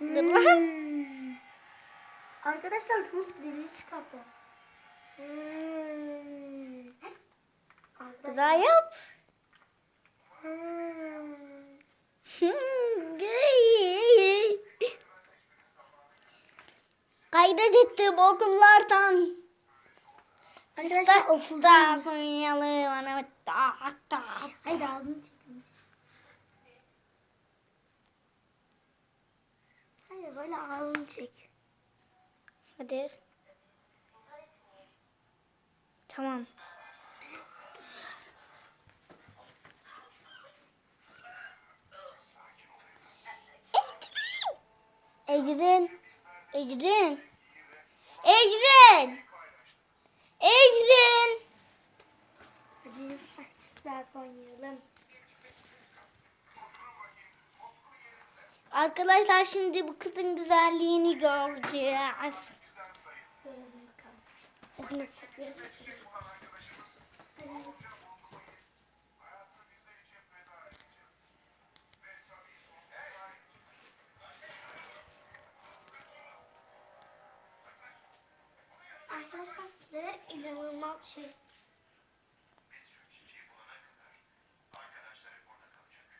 Dur lan. Hmm. Arkadaşlar çok dilini çıkarttı. Hmm. Daha Arkadaşlar. yap. Hmm. Kaydettim okullardan. Arkadaşlar tak tak. Hayır ağzını çekilmiş. Hayır böyle ağzını çek. Hadi. Tamam. Ecrin. Ecrin. Ecrin. Ecrin. Hadi ıslak ıslak oynayalım. Arkadaşlar şimdi bu kızın güzelliğini göreceğiz. Sesini. Arkadaşlar sizlere inanılmaz bir şey.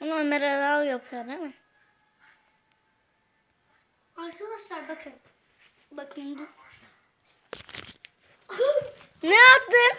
Bunu Ömer Aral yapıyor değil mi? Arkadaşlar bakın. Bakın bu. Ne yaptın?